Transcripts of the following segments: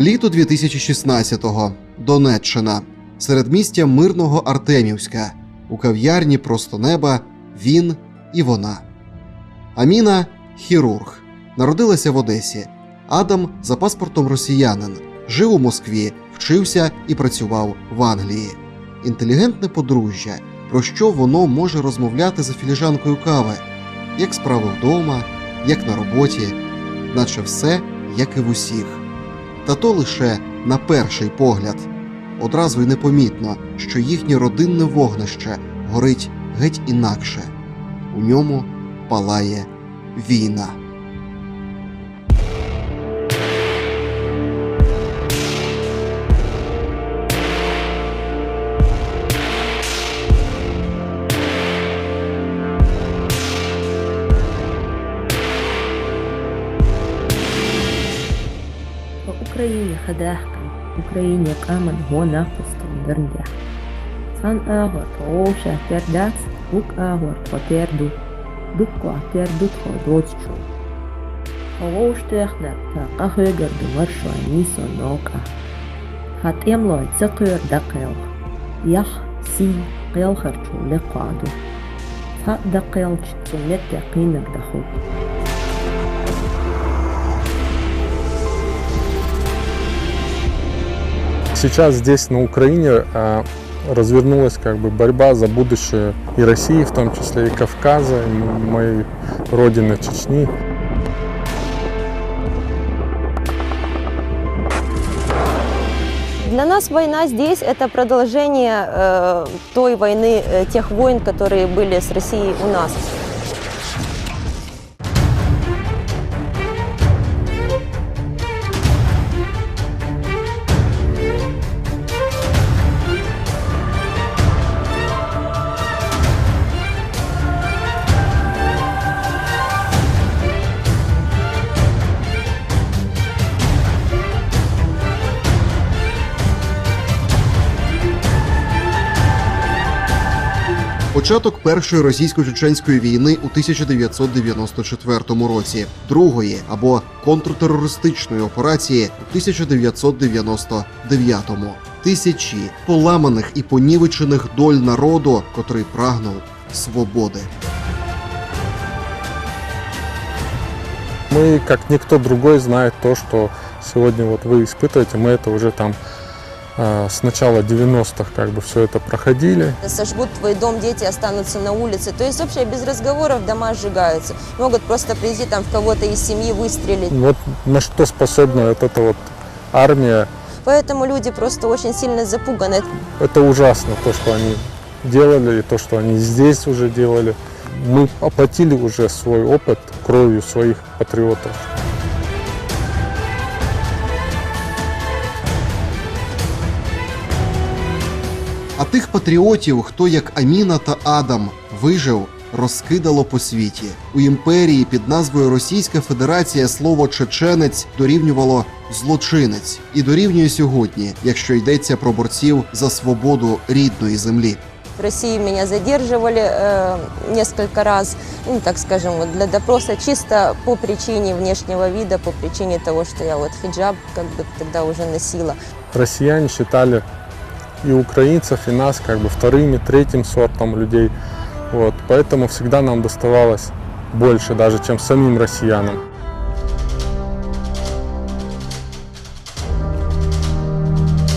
Літо 2016-го. Донеччина. Середмістя мирного Артемівська. У кав'ярні просто неба він і вона. Аміна хірург. Народилася в Одесі. Адам за паспортом росіянин. Жив у Москві, вчився і працював в Англії. Інтелігентне подружжя. Про що воно може розмовляти за філіжанкою кави? Як справи вдома, як на роботі, наче все, як і в усіх. Та то лише на перший погляд. Одразу й непомітно, що їхнє родинне вогнище горить геть інакше. У ньому палає війна. Україні хадахкан, Україні камен гона пустон дерндя. Сан агор оша пердац, ук агор по перду, дукко пердут ходоччу. Ховоштехнер та кахыгар думаршо нисо нока. Хат емлой цыкыр дақел. Ях си қелхарчу лекаду. Хат дақелч цумет қинак дахук. Сейчас здесь, на Украине, э, развернулась как бы борьба за будущее и России, в том числе и Кавказа, и моей родины Чечни. Для нас война здесь это продолжение э, той войны, э, тех войн, которые были с Россией у нас. Початок першої російсько-чеченської війни у 1994 році, другої або контртерористичної операції у 1999-му. Тисячі поламаних і понівечених доль народу, котрий прагнув свободи. Мы, как никто другой, знает то, что сегодня вот вы испытываете. Мы это уже там э, с начала 90-х как бы все это проходили. Сожгут твой дом, дети останутся на улице. То есть вообще без разговоров дома сжигаются. Могут просто прийти там в кого-то из семьи выстрелить. Вот на что способна вот эта вот армия. Поэтому люди просто очень сильно запуганы. Это ужасно, то, что они делали, и то, что они здесь уже делали. Мы оплатили уже свой опыт кровью своих патриотов. А тих патріотів, хто як Аміна та Адам вижив, розкидало по світі. У імперії під назвою Російська Федерація слово чеченець дорівнювало злочинець і дорівнює сьогодні, якщо йдеться про борців за свободу рідної землі. В России меня задерживали э, несколько раз, ну, так скажем, вот для допроса чисто по причине внешнего вида, по причине того, что я вот хиджаб как бы тогда уже носила. Россияне считали и украинцев, и нас как бы вторыми, третьим сортом людей. Вот, поэтому всегда нам доставалось больше даже, чем самим россиянам.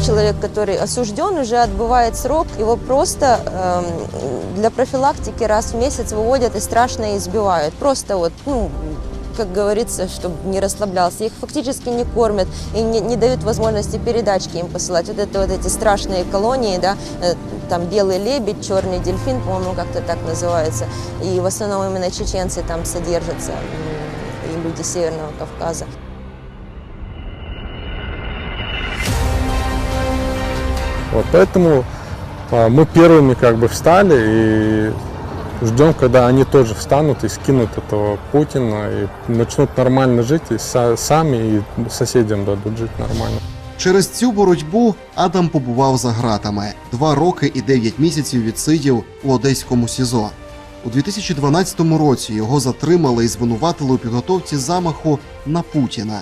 Человек, который осужден, уже отбывает срок, его просто эм, для профилактики раз в месяц выводят и страшно избивают. Просто вот, ну, как говорится, чтобы не расслаблялся. Их фактически не кормят и не, не дают возможности передачки им посылать. Вот это вот эти страшные колонии, да, э, там белый лебедь, черный дельфин, по-моему, как-то так называется. И в основном именно чеченцы там содержатся, и люди Северного Кавказа. Вот, поэтому а, мы первыми как бы встали и ждем, когда они тоже встанут и скинут этого Путина и начнут нормально жить и са- сами и соседям дадут жить нормально. Через цю боротьбу Адам побував за ґратами. Два роки і дев'ять місяців відсидів у одеському СІЗО. У 2012 році його затримали і звинуватили у підготовці замаху на Путіна.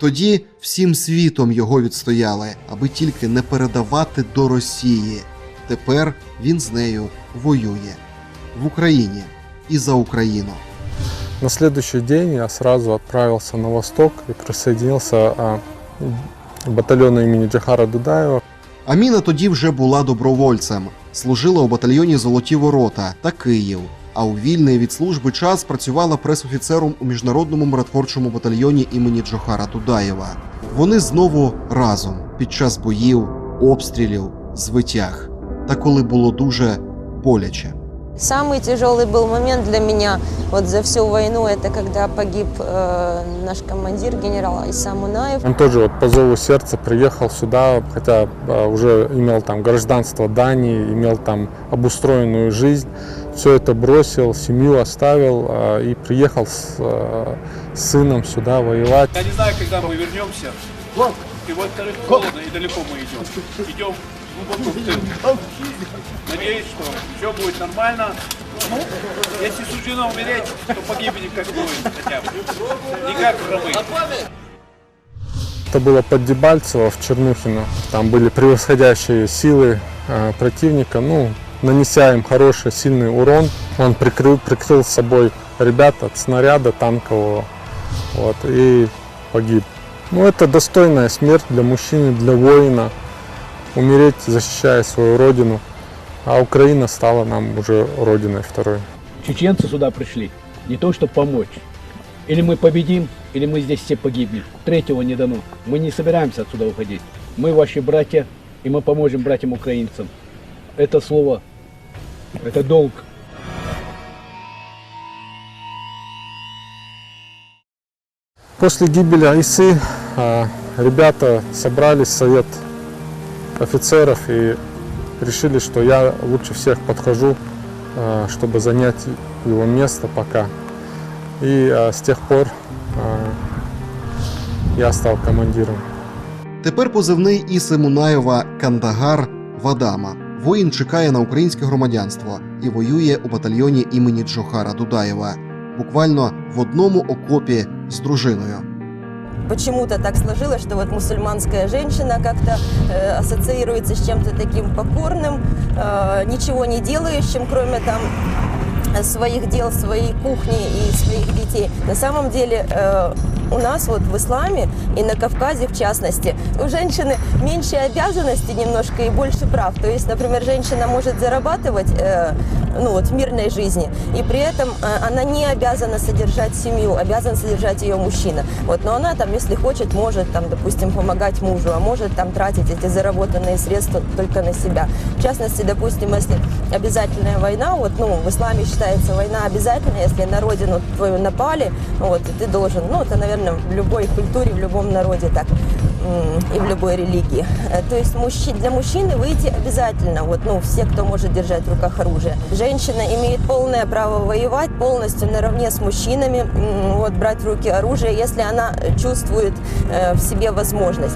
Тоді всім світом його відстояли, аби тільки не передавати до Росії. Тепер він з нею воює в Україні і за Україну. На следующий день я сразу отправился на восток и присоединился а, к батальону имени Джахара Дудаева. Аміна тоді вже була добровольцем, служила у батальйоні Золоті Ворота та Київ. А у вільний від служби час працювала пресофіцером у міжнародному миротворчому батальйоні імені Джохара Тудаєва. Вони знову разом під час боїв, обстрілів, звитяг. Та коли було дуже боляче. Самый тяжелый был момент для меня вот за всю войну, это когда погиб э, наш командир генерал Иса Мунаев. Он тоже вот по зову сердца приехал сюда, хотя а, уже имел там гражданство Дании, имел там обустроенную жизнь. Все это бросил, семью оставил а, и приехал с, с сыном сюда воевать. Я не знаю, когда мы вернемся. И во-вторых, холодно и далеко мы идем. Идем. Надеюсь, что все будет нормально. Ну, если суждено умереть, то погибнем как воин хотя бы. Не как рабы. Это было под Дебальцево в Чернухино. Там были превосходящие силы э, противника. Ну, нанеся им хороший, сильный урон, он прикрыл, прикрыл с собой ребят от снаряда танкового. Вот, и погиб. Ну, это достойная смерть для мужчины, для воина. Умереть, защищая свою родину. А Украина стала нам уже родиной второй. Чеченцы сюда пришли не то, чтобы помочь. Или мы победим, или мы здесь все погибнем. Третьего не дано. Мы не собираемся отсюда уходить. Мы ваши братья, и мы поможем братьям украинцам. Это слово, это долг. После гибели Айсы а, ребята собрались, совет офицеров, и решили, что я лучше всех подхожу, а, чтобы занять его место пока. И а, с тех пор я стал командиром. Тепер позивний Іси Мунаєва Кандагар Вадама. Воїн чекає на українське громадянство і воює у батальйоні імені Джохара Дудаєва. Буквально в одному окопі з дружиною Почему-то так сложилось, что вот мусульманская женщина как-то э, ассоциируется с чем-то таким покорным, э, ничего не делающим, кроме там своих дел, своей кухни и своих детей. На самом деле э, у нас вот в исламе и на Кавказе в частности у женщины меньше обязанностей немножко и больше прав. То есть, например, женщина может зарабатывать э, ну, вот, в мирной жизни, и при этом э, она не обязана содержать семью, обязан содержать ее мужчина. Вот, но она там, если хочет, может, там, допустим, помогать мужу, а может там тратить эти заработанные средства только на себя. В частности, допустим, если обязательная война, вот, ну, в исламе считается война обязательная, если на родину твою напали, вот, ты должен, ну, это, наверное, в любой культуре, в любом народе так, м, и в любой религии. Э, То есть мужчи- для мужчины выйти обязательно, вот, ну, все, кто может держать в руках оружие. Женщина имеет полное право воевать полностью наравне с мужчинами, м, вот, брать в руки оружие, если она чувствует э, в себе возможность.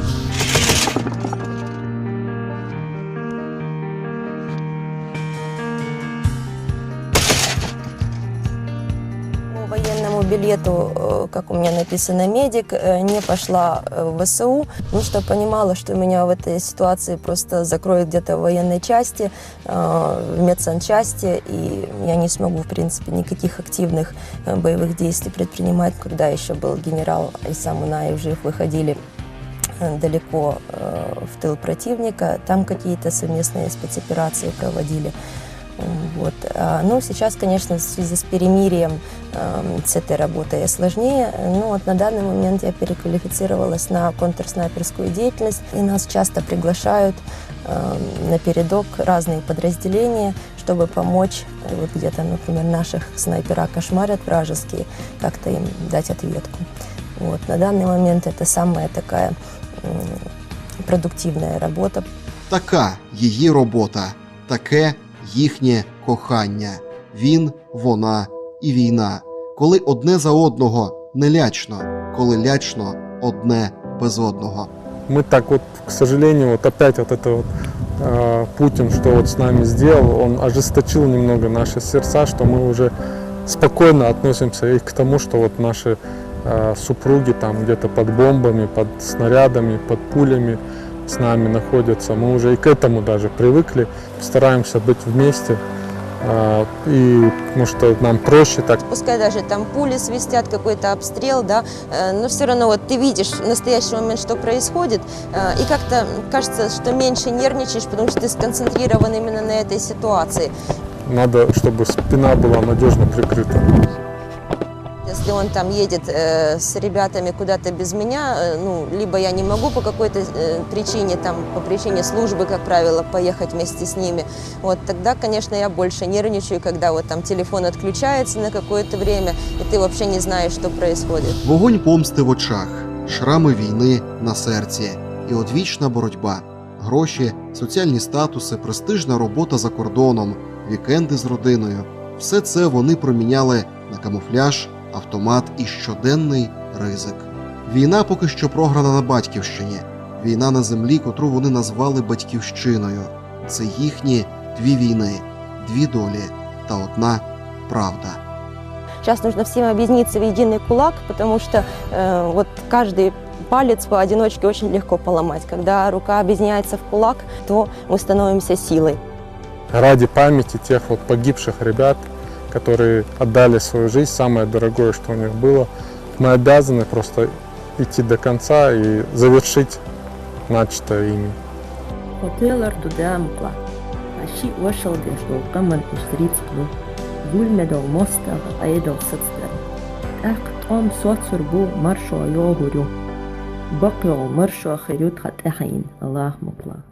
Билету, э, как у меня написано медик, э, не пошла э, в ВСУ, потому что понимала, что меня в этой ситуации просто закроют где-то в военной части, в медсанчасти, и я не смогу, в принципе, никаких активных боевых действий предпринимать, когда еще был генерал Айса Мунаев жив, выходили далеко в тыл противника, там какие-то совместные спецоперации проводили. М, Вот. А, Ну, сейчас, конечно, в связи с перемирием эм, с этой работой сложнее. Ну, вот на данный момент я переквалифицировалась на контрснайперскую деятельность, и нас часто приглашают эм, на передок разные подразделения, чтобы помочь, э, вот где-то, например, наших снайпера кошмарят вражеские, как-то им дать ответку. Вот. На данный момент это самая такая м, продуктивная работа, Така її робота, таке їхнє кохання. Він, вона і війна. Коли одне за одного не лячно, коли лячно одне без одного. Мы так вот, к сожалению, вот опять вот это вот э, Путин, что вот с нами сделал, он ожесточил немного наши сердца, что мы уже спокойно относимся и к тому, что вот наши э, супруги там где-то под бомбами, под снарядами, под пулями С нами находятся. Мы уже и к этому даже привыкли. Стараемся быть вместе. э, И потому что нам проще так Пускай даже там пули свистят, какой-то обстрел, да, э, но все равно вот ты видишь в настоящий момент, что происходит, э, и как-то кажется, что меньше нервничаешь, потому что ты сконцентрирован именно на этой ситуации. надо, чтобы спина была надежно прикрыта. Если он там едет э, с ребятами куда-то без меня, э, ну, либо я не могу по какой-то э, причине, там, по причине службы, как правило, поехать вместе с ними, вот, тогда, конечно, я больше нервничаю, когда вот там телефон отключается на какое-то время, и ты вообще не знаешь, что происходит. Вогонь помсти в очах, шрами війни на серці і одвічна боротьба. Гроші, соціальні статуси, престижна робота за кордоном, вікенди з родиною все це вони проміняли на камуфляж, автомат і щоденний ризик. Війна поки що програна на батьківщині. Війна на землі, котру вони назвали батьківщиною. Це їхні дві війни, дві долі та одна правда. Сейчас нужно всем объединиться в единый кулак, потому что э, вот каждый палец поодиночке очень легко поломать. Когда рука объединяется в кулак, то мы становимся силой. Ради памяти тех вот погибших ребят, которые отдали свою жизнь, самое дорогое, что у них было, мы обязаны просто идти до конца и завершить начатое ими. Hotelar tudamukla. Ashi washal deshdo qaman ishtritsklu. Gulmedo mostar aedo satster. Aq tom sotsur bu marsho yohuru. Baqyo marsho khirut khat ahin Allah mupla.